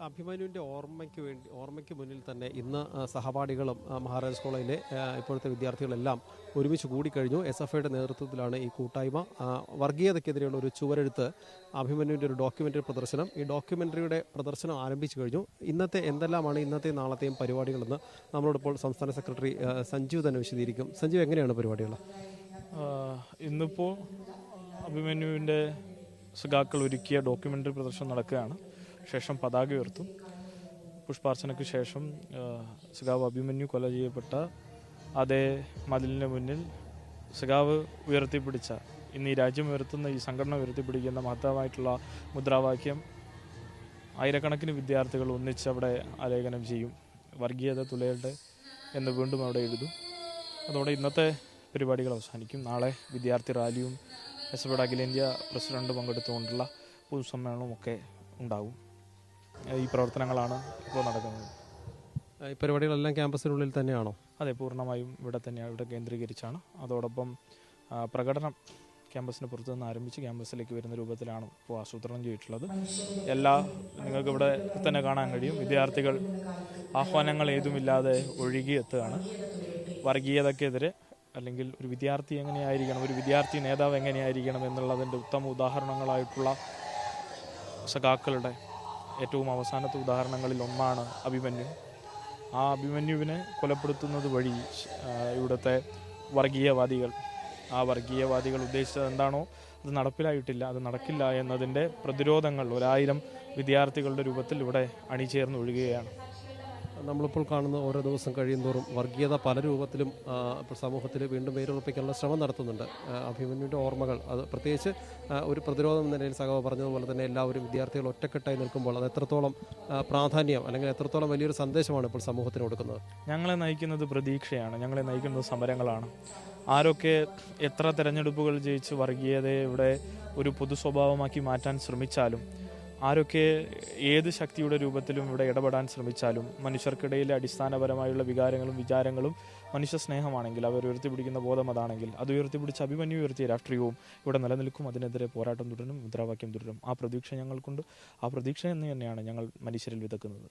അഭിമന്യുവിന്റെ ഓർമ്മയ്ക്ക് വേണ്ടി ഓർമ്മയ്ക്ക് മുന്നിൽ തന്നെ ഇന്ന് സഹപാഠികളും മഹാരാജ് കോളേജിലെ ഇപ്പോഴത്തെ വിദ്യാർത്ഥികളെല്ലാം ഒരുമിച്ച് കൂടിക്കഴിഞ്ഞു. എസ് എഫ് ഐയുടെ നേതൃത്വത്തിലാണ് ഈ കൂട്ടായ്മ. വർഗീയതയ്ക്കെതിരെയുള്ള ഒരു ചുവരെഴുത്ത് അഭിമന്യുവിന്റെ ഒരു ഡോക്യുമെന്ററി പ്രദർശനം. ഈ ഡോക്യുമെന്ററിയുടെ പ്രദർശനം ആരംഭിച്ചു കഴിഞ്ഞു. ഇന്നത്തെ എന്തെല്ലാമാണ് ഇന്നത്തെയും നാളത്തെയും പരിപാടികളെന്ന് നമ്മളോടിപ്പോൾ സംസ്ഥാന സെക്രട്ടറി സഞ്ജീവ് തന്നെ വിശദീകരിക്കും. സഞ്ജീവ് എങ്ങനെയാണ് പരിപാടികൾ? ഇന്നിപ്പോൾ അഭിമന്യുവിന്റെ സഖാക്കൾ ഒരുക്കിയ ഡോക്യുമെന്ററി പ്രദർശനം നടക്കുകയാണ്. ശേഷം പതാക ഉയർത്തും. പുഷ്പാർച്ചനയ്ക്ക് ശേഷം സുഖാവ് അഭിമന്യു കൊല ചെയ്യപ്പെട്ട അതേ മതിലിന് മുന്നിൽ സഖാവ് ഉയർത്തിപ്പിടിച്ച ഇന്ന് ഈ രാജ്യം ഉയർത്തുന്ന ഈ സംഘടന ഉയർത്തിപ്പിടിക്കുന്ന മഹത്തമായിട്ടുള്ള മുദ്രാവാക്യം ആയിരക്കണക്കിന് വിദ്യാർത്ഥികൾ ഒന്നിച്ച് അവിടെ ആലേഖനം ചെയ്യും. വർഗീയത തുലയട്ടെ എന്ന് വീണ്ടും അവിടെ എഴുതും. അതോടെ ഇന്നത്തെ പരിപാടികൾ അവസാനിക്കും. നാളെ വിദ്യാർത്ഥി റാലിയും എസ് എഫ് അഖിലേന്ത്യാ പ്രസിഡന്റ് പങ്കെടുത്തുകൊണ്ടുള്ള പൊതുസമ്മേളനമൊക്കെ ഉണ്ടാകും. ഈ പ്രവർത്തനങ്ങളാണ് ഇപ്പോൾ നടക്കുന്നത്. ഈ പരിപാടികളെല്ലാം ക്യാമ്പസിനുള്ളിൽ തന്നെയാണോ? അതെ പൂർണമായും ഇവിടെ തന്നെയാണ് ഇവിടെ കേന്ദ്രീകരിച്ചാണ്. അതോടൊപ്പം പ്രകടനം ക്യാമ്പസിന് പുറത്തു നിന്ന് ആരംഭിച്ച് ക്യാമ്പസിലേക്ക് വരുന്ന രൂപത്തിലാണ് ഇപ്പോൾ ആസൂത്രണം ചെയ്തിട്ടുള്ളത്. എല്ലാ നിങ്ങൾക്ക് ഇവിടെ തന്നെ കാണാൻ കഴിയും. വിദ്യാർത്ഥികൾ ആഹ്വാനങ്ങൾ ഏതുമില്ലാതെ ഒഴുകിയെത്തുകയാണ് വർഗീയതക്കെതിരെ അല്ലെങ്കിൽ ഒരു വിദ്യാർത്ഥി എങ്ങനെയായിരിക്കണം ഒരു വിദ്യാർത്ഥി നേതാവ് എങ്ങനെയായിരിക്കണം എന്നുള്ളതിന്റെ ഉത്തമ ഉദാഹരണങ്ങളായിട്ടുള്ള സഖാക്കളുടെ ഏറ്റവും അവസാനത്തെ ഉദാഹരണങ്ങളിൽ ഒന്നാണ് അഭിമന്യു. ആ അഭിമന്യുവിനെ കൊലപ്പെടുത്തുന്നത് വഴി ഇവിടുത്തെ വർഗീയവാദികൾ. ആ വർഗീയവാദികൾ ഉദ്ദേശിച്ചത് എന്താണോ അത് നടപ്പിലായിട്ടില്ല അത് നടക്കില്ല എന്നതിന്റെ പ്രതിരോധങ്ങൾ ഒരായിരം വിദ്യാർത്ഥികളുടെ രൂപത്തിൽ ഇവിടെ അണിചേർന്ന് ഒഴുകുകയാണ്. നമ്മളിപ്പോൾ കാണുന്ന ഓരോ ദിവസം കഴിയുന്തോറും വർഗീയത പല രൂപത്തിലും സമൂഹത്തിൽ വീണ്ടും വേരുറപ്പിക്കാനുള്ള ശ്രമം നടത്തുന്നുണ്ട്. അഭിമന്യുവിന്റെ ഓർമ്മകൾ അത് പ്രത്യേകിച്ച് ഒരു പ്രതിരോധം എന്ന നിലയിൽ സഖാവ് പറഞ്ഞതുപോലെ തന്നെ എല്ലാവരും വിദ്യാർത്ഥികൾ ഒറ്റക്കെട്ടായി നിൽക്കുമ്പോൾ അത് എത്രത്തോളം പ്രാധാന്യം അല്ലെങ്കിൽ എത്രത്തോളം വലിയൊരു സന്ദേശമാണ് ഇപ്പോൾ സമൂഹത്തിന് കൊടുക്കുന്നത്? ഞങ്ങളെ നയിക്കുന്നത് പ്രതീക്ഷയാണ്. ഞങ്ങളെ നയിക്കുന്നത് സമരങ്ങളാണ്. ആരൊക്കെ എത്ര തെരഞ്ഞെടുപ്പുകൾ ജയിച്ച് വർഗീയതയെ ഇവിടെ ഒരു പൊതു സ്വഭാവമാക്കി മാറ്റാൻ ശ്രമിച്ചാലും ആരൊക്കെ ഏത് ശക്തിയുടെ രൂപത്തിലും ഇവിടെ ഇടപെടാൻ ശ്രമിച്ചാലും മനുഷ്യർക്കിടയിലെ അടിസ്ഥാനപരമായുള്ള വികാരങ്ങളും വിചാരങ്ങളും മനുഷ്യ സ്നേഹമാണെങ്കിൽ അവർ ഉയർത്തിപ്പിടിക്കുന്ന ബോധം അതാണെങ്കിൽ അത് ഉയർത്തിപ്പിടിച്ച് അഭിമന്യു ഉയർത്തിയ രാഷ്ട്രീയവും ഇവിടെ നിലനിൽക്കും. അതിനെതിരെ പോരാട്ടം തുടരും മുദ്രാവാക്യം തുടരും. ആ പ്രതീക്ഷ ഞങ്ങൾക്കുണ്ട്. ആ പ്രതീക്ഷ എന്ന് തന്നെയാണ് ഞങ്ങൾ മനുഷ്യരിൽ വിതക്കുന്നത്.